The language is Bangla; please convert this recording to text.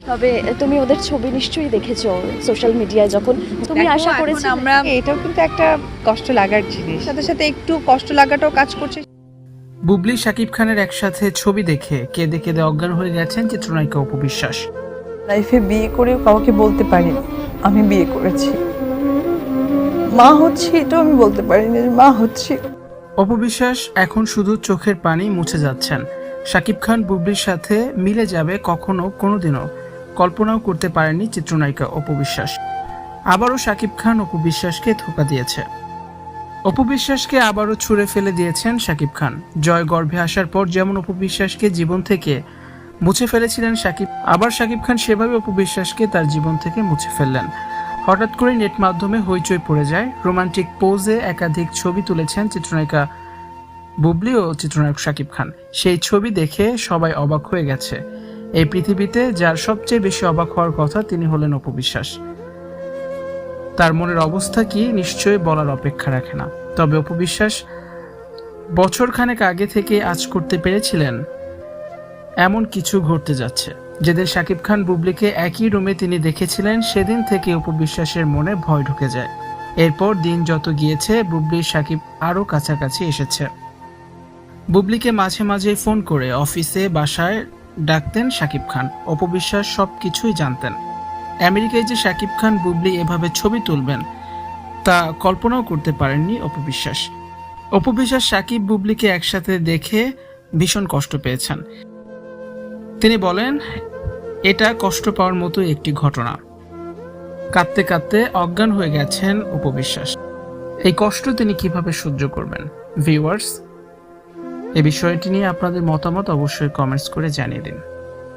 তবে তুমি ওদের ছবি নিশ্চয়ই দেখেছ সোশ্যাল মিডিয়ায় যখন। তুমি আশা করেছি আমরা এটাও কিন্তু একটা কষ্ট লাগার জিনিস। সাথে সাথে একটু কষ্ট লাগাটাও কাজ করছে। বুবলি শাকিব খানের একসাথে ছবি দেখে কেঁদে কেঁদে অজ্ঞান হয়ে গেছেন চিত্রনায়িকা অপু বিশ্বাস। লাইফে বিয়ে করেও কাউকে বলতে পারি আমি বিয়ে করেছি। মা হচ্ছে এটাও আমি বলতে পারিনি মা হচ্ছে। অপু বিশ্বাস এখন শুধু চোখের পানি মুছে যাচ্ছেন। শাকিব খান বুবলির সাথে মিলে যাবে কখনো কোনোদিনও। কল্পনাও করতে পারেননি চিত্রনায়িকা অপু বিশ্বাস। আবারও শাকিব খান অপু বিশ্বাসকে ধোকা দিয়েছে। অপু বিশ্বাসকে আবারও ছুঁড়ে ফেলে দিয়েছেন শাকিব খান। জয় গর্ভে আসার পর যেমন অপু বিশ্বাসকে জীবন থেকে মুছে ফেলেছিলেন শাকিব, আবার শাকিব খান সেভাবে অপু বিশ্বাসকে তার জীবন থেকে মুছে ফেললেন। হঠাৎ করে নেট মাধ্যমে হইচই পড়ে যায়। রোমান্টিক পোজে একাধিক ছবি তুলেছেন চিত্রনায়িকা বুবলি ও চিত্রনায়ক শাকিব খান। সেই ছবি দেখে সবাই অবাক হয়ে গেছে। এই পৃথিবীতে যার সবচেয়ে বেশি অবাক হওয়ার কথা তিনি হলেন অপবিশ্বাস। তার মনের অবস্থা কি নিশ্চয়ই বলার অপেক্ষা রাখে না। তবে অপু বিশ্বাস বছরখানেক আগে থেকে আজ করতে পেরেছিলেন, এমন কিছু ঘটতে যাচ্ছে। যেদিন শাকিব খান বুবলিকে একই রুমে তিনি দেখেছিলেন, সেদিন থেকে অপু বিশ্বাসের মনে ভয় ঢুকে যায়। এরপর দিন যত গিয়েছে বুবলির শাকিব আরও কাছাকাছি এসেছে। বুবলিকে মাঝে মাঝে ফোন করে অফিসে, বাসায় ডাকতেন শাকিব খান। অপবিশ্বাস সব কিছুই জানতেন। আমেরিকায় যে শাকিব খান বুবলি এভাবে ছবি তুলবেন, তা কল্পনাও করতে পারেননি অপবিশ্বাস। অপবিশ্বাস শাকিব বুবলিকে একসাথে দেখে ভীষণ কষ্ট পেয়েছেন। তিনি বলেন, এটা কষ্ট পাওয়ার মতো একটি ঘটনা। কাঁদতে কাঁদতে অজ্ঞান হয়ে গেছেন উপবিশ্বাস এই কষ্ট তিনি কীভাবে সহ্য করবেন? ভিউয়ার্স এই বিষয়টি নিয়ে আপনাদের মতামত অবশ্যই কমেন্টস করে জানিয়ে দিন।